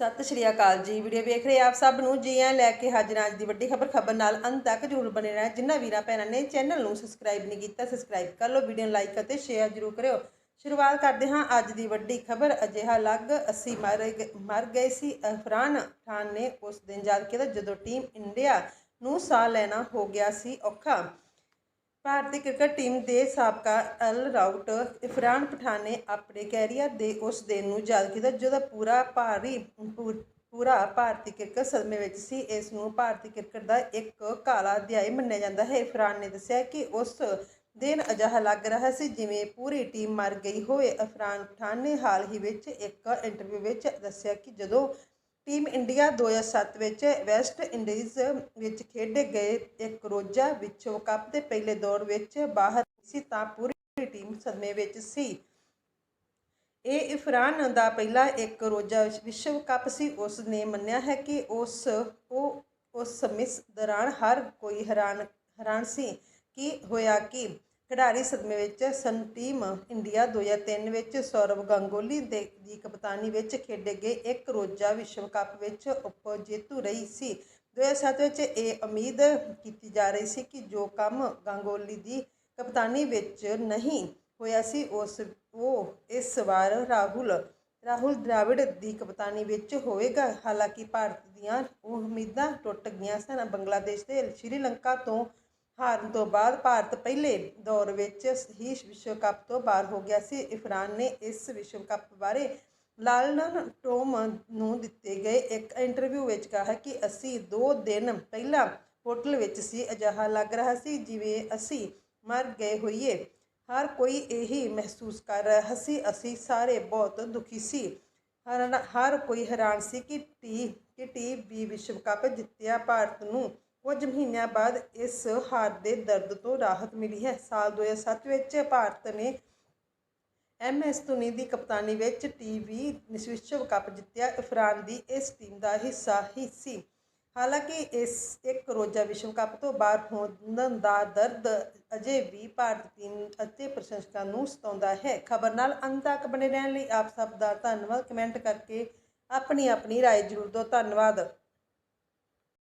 ਸਤਿ ਸ਼੍ਰੀ ਅਕਾਲ ਜੀ। ਵੀਡੀਓ ਵੇਖ ਰਹੇ ਆਪ ਸਭ ਨੂੰ ਜੀ ਆਇਆਂ ਲੈ ਕੇ ਹਾਜ਼ਰ ਅੱਜ ਦੀ ਵੱਡੀ ਖਬਰ ਖਬਰ ਨਾਲ ਅੰਤ ਤੱਕ ਜਰੂਰ ਬਣੇ ਰਹਿਣਾ। ਜਿਨ੍ਹਾਂ ਵੀਰਾਂ ਭੈਣਾਂ ਨੇ ਚੈਨਲ ਨੂੰ ਸਬਸਕ੍ਰਾਈਬ ਨਹੀਂ ਕੀਤਾ ਸਬਸਕ੍ਰਾਈਬ ਕਰ ਲਓ, ਵੀਡੀਓ ਨੂੰ ਲਾਈਕ ਅਤੇ ਸ਼ੇਅਰ ਜਰੂਰ ਕਰਿਓ। ਸ਼ੁਰੂਆਤ ਕਰਦੇ ਹਾਂ ਅੱਜ ਦੀ ਵੱਡੀ ਖਬਰ। ਅਜਿਹਾ ਲੱਗ, ਅਸੀਂ ਮਰ ਗ- ਮਰ ਗਏ ਸੀ। ਅਫਰਾਨ ਖਾਨ ਨੇ ਉਸ ਦਿਨ ਯਾਦ ਕੀਤਾ ਜਦੋਂ ਟੀਮ ਇੰਡੀਆ ਨੂੰ ਸਾਹ ਲੈਣਾ ਹੋ ਗਿਆ ਸੀ ਔਖਾ ਭਾਰਤੀ ਕ੍ਰਿਕਟ ਟੀਮ ਦੇ ਸਾਬਕਾ ਐਲ ਰਾਊਟ ਇਫਰਾਨ ਪਠਾਨ ਨੇ ਆਪਣੇ ਕੈਰੀਅਰ ਦੇ ਉਸ ਦਿਨ ਨੂੰ ਯਾਦ ਕੀਤਾ, ਜਦੋਂ ਪੂਰਾ ਭਾਰੀ ਪੂ- ਪੂਰਾ ਭਾਰਤੀ ਕ੍ਰਿਕਟ ਸਦਮੇ ਵਿੱਚ ਸੀ। ਇਸ ਨੂੰ ਭਾਰਤੀ ਕ੍ਰਿਕਟ ਦਾ ਇੱਕ ਕਾਲਾ ਅਧਿਆਇ ਮੰਨਿਆ ਜਾਂਦਾ ਹੈ। ਇਫਰਾਨ ਨੇ ਦੱਸਿਆ ਕਿ ਉਸ ਦਿਨ ਅਜਿਹਾ ਲੱਗ ਰਿਹਾ ਸੀ ਜਿਵੇਂ ਪੂਰੀ ਟੀਮ ਮਰ ਗਈ ਹੋਵੇ। ਇਫਰਾਨ ਪਠਾਨ ਨੇ ਹਾਲ ਹੀ ਵਿੱਚ ਇੱਕ ਇੰਟਰਵਿਊ ਵਿੱਚ ਦੱਸਿਆ ਕਿ ਜਦੋਂ ਟੀਮ ਇੰਡੀਆ 2007 ਵਿੱਚ ਵੈਸਟ ਇੰਡੀਜ਼ ਵਿੱਚ ਖੇਡੇ ਗਏ ਇੱਕ ਰੋਜ਼ਾ ਵਿਸ਼ਵ ਕੱਪ ਦੇ ਪਹਿਲੇ ਦੌਰ ਵਿੱਚ ਬਾਹਰ ਸੀ, ਤਾਂ ਪੂਰੀ ਟੀਮ ਸਦਮੇ ਵਿੱਚ ਸੀ। ਇਹ ਇਫਰਾਨ ਦਾ ਪਹਿਲਾ ਇੱਕ ਰੋਜ਼ਾ ਵਿਸ਼ਵ ਕੱਪ ਸੀ। ਉਸ ਨੇ ਮੰਨਿਆ ਹੈ ਕਿ ਉਸ ਉਹ ਉਸ ਸਮੇਂ ਦੌਰਾਨ ਹਰ ਕੋਈ ਹੈਰਾਨ ਹੈਰਾਨ ਸੀ ਕਿ ਹੋਇਆ ਕਿ। ਖਿਡਾਰੀ ਸਦਮੇ ਵਿੱਚ ਸਨ ਟੀਮ ਇੰਡੀਆ 2003 ਵਿੱਚ ਸੌਰਵ ਗੰਗੋਲੀ ਦੇ ਦੀ ਕਪਤਾਨੀ ਵਿੱਚ ਖੇਡੇ ਗਏ। ਇੱਕ ਰੋਜ਼ਾ ਵਿਸ਼ਵ ਕੱਪ ਵਿੱਚ ਉਪ ਜੇਤੂ ਰਹੀ ਸੀ। 2007 ਵਿੱਚ ਇਹ ਉਮੀਦ ਕੀਤੀ ਜਾ ਰਹੀ ਸੀ ਕਿ ਜੋ ਕੰਮ ਗੰਗੋਲੀ ਦੀ ਕਪਤਾਨੀ ਵਿੱਚ ਨਹੀਂ ਹੋਇਆ ਸੀ, ਉਸ ਉਹ ਇਸ ਵਾਰ ਰਾਹੁਲ ਰਾਹੁਲ ਦ੍ਰਾਵਿੜ ਦੀ ਕਪਤਾਨੀ ਵਿੱਚ ਹੋਵੇਗਾ। ਹਾਲਾਂਕਿ ਭਾਰਤ ਦੀਆਂ ਉਮੀਦਾਂ ਟੁੱਟ ਗਈਆਂ ਸਨ। ਬੰਗਲਾਦੇਸ਼ ਤੇ ਸ਼੍ਰੀਲੰਕਾ ਤੋਂ ਹਾਰਨ ਤੋਂ ਬਾਅਦ ਭਾਰਤ ਪਹਿਲੇ ਦੌਰ ਵਿੱਚ ਹੀ ਵਿਸ਼ਵ ਕੱਪ ਤੋਂ ਬਾਹਰ ਹੋ ਗਿਆ ਸੀ। ਇਫਰਾਨ ਨੇ ਇਸ ਵਿਸ਼ਵ ਕੱਪ ਬਾਰੇ ਲਾਲਨ ਟੋਮ ਨੂੰ ਦਿੱਤੇ ਗਏ ਇੱਕ ਇੰਟਰਵਿਊ ਵਿੱਚ ਕਿਹਾ ਕਿ ਅਸੀਂ 2 ਦਿਨ ਪਹਿਲਾਂ ਹੋਟਲ ਵਿੱਚ ਸੀ, ਅਜਿਹਾ ਲੱਗ ਰਿਹਾ ਸੀ ਜਿਵੇਂ ਅਸੀਂ ਮਰ ਗਏ ਹੋਈਏ। ਹਰ ਕੋਈ ਇਹੀ ਮਹਿਸੂਸ ਕਰ ਰਿਹਾ ਸੀ, ਅਸੀਂ ਸਾਰੇ ਬਹੁਤ ਦੁਖੀ ਸੀ। ਹਰ ਹਰ ਕੋਈ ਹੈਰਾਨ ਸੀ ਕਿ ਟੀ ਕਿ ਟੀ ਵੀ ਵਿਸ਼ਵ ਕੱਪ ਜਿੱਤਿਆ ਭਾਰਤ ਨੂੰ ਕੁਝ ਮਹੀਨਿਆਂ ਬਾਅਦ ਇਸ ਹਾਰ ਦੇ ਦਰਦ ਤੋਂ ਰਾਹਤ ਮਿਲੀ ਹੈ ਸਾਲ 2007 ਵਿੱਚ ਭਾਰਤ ਨੇ ਐਮ ਐਸ ਧੋਨੀ ਦੀ ਕਪਤਾਨੀ ਵਿੱਚ ਟੀਵੀ ਵਿਸ਼ਵ ਕੱਪ ਜਿੱਤਿਆ ਇਫਰਾਨ ਦੀ ਇਸ ਟੀਮ ਦਾ ਹਿੱਸਾ ਹੀ ਸੀ ਹਾਲਾਂਕਿ ਇਸ ਇੱਕ ਰੋਜ਼ਾ ਵਿਸ਼ਵ ਕੱਪ ਤੋਂ ਬਾਹਰ ਹੋਣ ਦਾ ਦਰਦ ਅਜੇ ਵੀ ਭਾਰਤ ਟੀਮ ਅਤੇ ਪ੍ਰਸ਼ੰਸਕਾਂ ਨੂੰ ਸਤਾਉਂਦਾ ਹੈ ਖਬਰ ਨਾਲ ਅੰਤ ਤੱਕ ਬਣੇ ਰਹਿਣ ਲਈ ਆਪ ਸਭ ਦਾ ਧੰਨਵਾਦ ਕਮੈਂਟ ਕਰਕੇ ਆਪਣੀ ਆਪਣੀ رائے ਜ਼ਰੂਰ ਦਿਓ ਧੰਨਵਾਦ